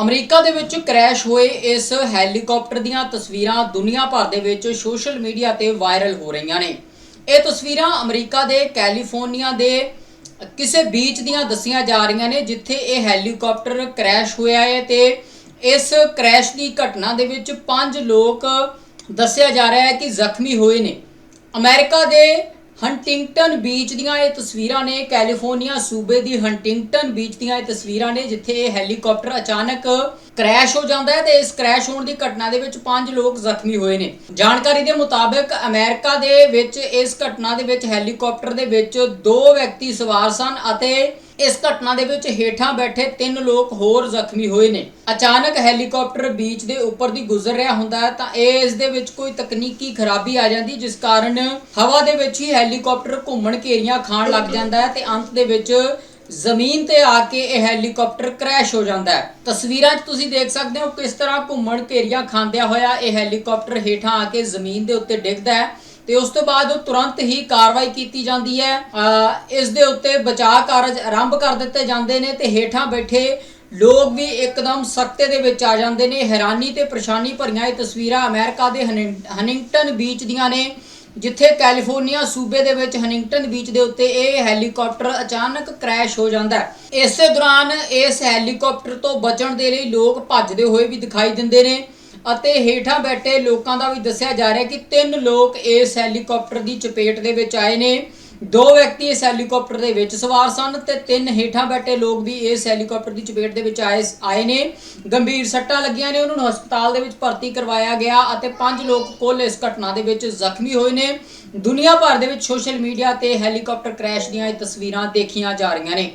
America ਦੇ ਵਿੱਚ crash ਹੋਏ ਇਸ ਹੈਲੀਕਾਪਟਰ ਦੀਆਂ ਤਸਵੀਰਾਂ ਦੁਨੀਆ ਭਰ ਦੇ ਵਿੱਚ ਸੋਸ਼ਲ ਮੀਡੀਆ ਤੇ ਵਾਇਰਲ ਹੋ ਰਹੀਆਂ ਨੇ। ਇਹ ਤਸਵੀਰਾਂ ਅਮਰੀਕਾ ਦੇ ਕੈਲੀਫੋਰਨੀਆ ਦੇ ਕਿਸੇ ਬੀਚ ਦੀਆਂ ਦੱਸੀਆਂ ਜਾ ਰਹੀਆਂ ਨੇ, ਜਿੱਥੇ ਇਹ ਹੈਲੀਕਾਪਟਰ ਕ੍ਰੈਸ਼ ਹੋਇਆ ਹੈ ਤੇ ਇਸ ਕ੍ਰੈਸ਼ ਦੀ ਘਟਨਾ ਦੇ ਵਿੱਚ ਪੰਜ ਲੋਕ ਦੱਸਿਆ ਜਾ ਰਿਹਾ ਹੈ ਕਿ ਜ਼ਖਮੀ ਹੋਏ ਨੇ। ਅਮਰੀਕਾ ਦੇ ਹੰਟਿੰਗਟਨ ਬੀਚ ਦੀਆਂ ਇਹ ਤਸਵੀਰਾਂ ਨੇ, ਕੈਲੀਫੋਰਨੀਆ ਸੂਬੇ ਦੀ ਹੰਟਿੰਗਟਨ ਬੀਚ ਦੀਆਂ ਇਹ ਤਸਵੀਰਾਂ ਨੇ, ਜਿੱਥੇ ਇਹ ਹੈਲੀਕਾਪਟਰ ਅਚਾਨਕ ਕ੍ਰੈਸ਼ ਹੋ ਜਾਂਦਾ ਹੈ ਤੇ ਇਸ ਕ੍ਰੈਸ਼ ਹੋਣ ਦੀ ਘਟਨਾ ਦੇ ਵਿੱਚ ਪੰਜ ਲੋਕ ਜ਼ਖਮੀ ਹੋਏ ਨੇ। ਜਾਣਕਾਰੀ ਦੇ ਮੁਤਾਬਕ ਅਮਰੀਕਾ ਦੇ ਵਿੱਚ ਇਸ ਘਟਨਾ ਦੇ ਵਿੱਚ ਹੈਲੀਕਾਪਟਰ ਦੇ ਵਿੱਚ ਦੋ ਵਿਅਕਤੀ ਸਵਾਰ ਸਨ ਅਤੇ ਇਸ ਘਟਨਾ ਦੇ ਵਿੱਚ ਹੇਠਾਂ ਬੈਠੇ ਤਿੰਨ ਲੋਕ ਹੋਰ ਜ਼ਖਮੀ ਹੋਏ ਨੇ। ਅਚਾਨਕ ਹੈਲੀਕਾਪਟਰ ਬੀਚ ਦੇ ਉੱਪਰ ਦੀ ਗੁਜ਼ਰ ਰਿਹਾ ਹੁੰਦਾ ਹੈ ਤਾਂ ਇਹ ਇਸ ਦੇ ਵਿੱਚ ਕੋਈ ਤਕਨੀਕੀ ਖਰਾਬੀ ਆ ਜਾਂਦੀ, ਜਿਸ ਕਾਰਨ ਹਵਾ ਦੇ ਵਿੱਚ ਹੀ ਹੈਲੀਕਾਪਟਰ ਘੁੰਮਣ ਘੇਰੀਆਂ ਖਾਣ ਲੱਗ ਜਾਂਦਾ ਹੈ ਤੇ ਅੰਤ ਦੇ ਵਿੱਚ ਜ਼ਮੀਨ ਤੇ ਆ ਕੇ ਇਹ ਹੈਲੀਕਾਪਟਰ ਕ੍ਰੈਸ਼ ਹੋ ਜਾਂਦਾ ਹੈ। ਤਸਵੀਰਾਂ 'ਚ ਤੁਸੀਂ ਦੇਖ ਸਕਦੇ ਹੋ ਕਿਸ ਤਰ੍ਹਾਂ ਘੁੰਮਣ ਘੇਰੀਆਂ ਖਾਂਦਿਆਂ ਹੋਇਆ ਇਹ ਹੈਲੀਕਾਪਟਰ ਹੇਠਾਂ ਆ ਕੇ ਜ਼ਮੀਨ ਦੇ ਉੱਤੇ ਡਿੱਗਦਾ ਹੈ। ਤੇ ਉਸ ਤੋਂ ਬਾਅਦ ਉਹ ਤੁਰੰਤ ਹੀ ਕਾਰਵਾਈ ਕੀਤੀ ਜਾਂਦੀ ਹੈ। ਇਸ ਦੇ ਉੱਤੇ ਬਚਾਅ ਕਾਰਜ ਆਰੰਭ ਕਰ ਦਿੱਤੇ ਜਾਂਦੇ ਨੇ ਤੇ ਹੇਠਾਂ ਬੈਠੇ ਲੋਕ ਵੀ ਇੱਕਦਮ ਸਖਤੇ ਦੇ ਵਿੱਚ ਆ ਜਾਂਦੇ ਨੇ। ਹੈਰਾਨੀ ਤੇ ਪਰੇਸ਼ਾਨੀ ਭਰੀਆਂ ਇਹ ਤਸਵੀਰਾਂ ਅਮਰੀਕਾ ਦੇ ਹਨਿੰ- ਹਨਿੰਗਟਨ ਬੀਚ ਦੀਆਂ ਨੇ, ਜਿੱਥੇ ਕੈਲੀਫੋਰਨੀਆ ਸੂਬੇ ਦੇ ਵਿੱਚ ਹਨਿੰਗਟਨ ਬੀਚ ਦੇ ਉੱਤੇ ਇਹ ਹੈਲੀਕਾਪਟਰ ਅਚਾਨਕ ਕ੍ਰੈਸ਼ ਹੋ ਜਾਂਦਾ ਹੈ। ਇਸੇ ਦੌਰਾਨ ਇਸ ਹੈਲੀਕਾਪਟਰ ਤੋਂ ਬਚਣ ਦੇ ਲਈ ਲੋਕ ਭੱਜਦੇ ਹੋਏ ਵੀ ਦਿਖਾਈ ਦਿੰਦੇ ਨੇ। ਅਤੇ ਹੇਠਾਂ ਬੈਠੇ ਲੋਕਾਂ ਦਾ ਵੀ ਦੱਸਿਆ ਜਾ ਰਿਹਾ ਕਿ ਤਿੰਨ ਲੋਕ ਇਸ ਹੈਲੀਕਾਪਟਰ ਦੀ ਚਪੇਟ ਦੇ ਵਿੱਚ ਆਏ ਨੇ। ਦੋ ਵਿਅਕਤੀ ਇਸ ਹੈਲੀਕਾਪਟਰ ਦੇ ਵਿੱਚ ਸਵਾਰ ਸਨ ਤੇ ਤਿੰਨ ਹੇਠਾਂ ਬੈਠੇ ਲੋਕ ਵੀ ਇਸ ਹੈਲੀਕਾਪਟਰ ਦੀ ਚਪੇਟ ਦੇ ਵਿੱਚ ਆਏ ਆਏ ਨੇ। ਗੰਭੀਰ ਸੱਟਾਂ ਲੱਗੀਆਂ ਨੇ, ਉਹਨਾਂ ਨੂੰ ਹਸਪਤਾਲ ਦੇ ਵਿੱਚ ਭਰਤੀ ਕਰਵਾਇਆ ਗਿਆ ਅਤੇ ਪੰਜ ਲੋਕ ਕੁੱਲ ਇਸ ਘਟਨਾ ਦੇ ਵਿੱਚ ਜ਼ਖਮੀ ਹੋਏ ਨੇ। ਦੁਨੀਆ ਭਰ ਦੇ ਵਿੱਚ ਸੋਸ਼ਲ ਮੀਡੀਆ ਤੇ ਹੈਲੀਕਾਪਟਰ ਕ੍ਰੈਸ਼ ਦੀਆਂ ਇਹ ਤਸਵੀਰਾਂ ਦੇਖੀਆਂ ਜਾ ਰਹੀਆਂ ਨੇ।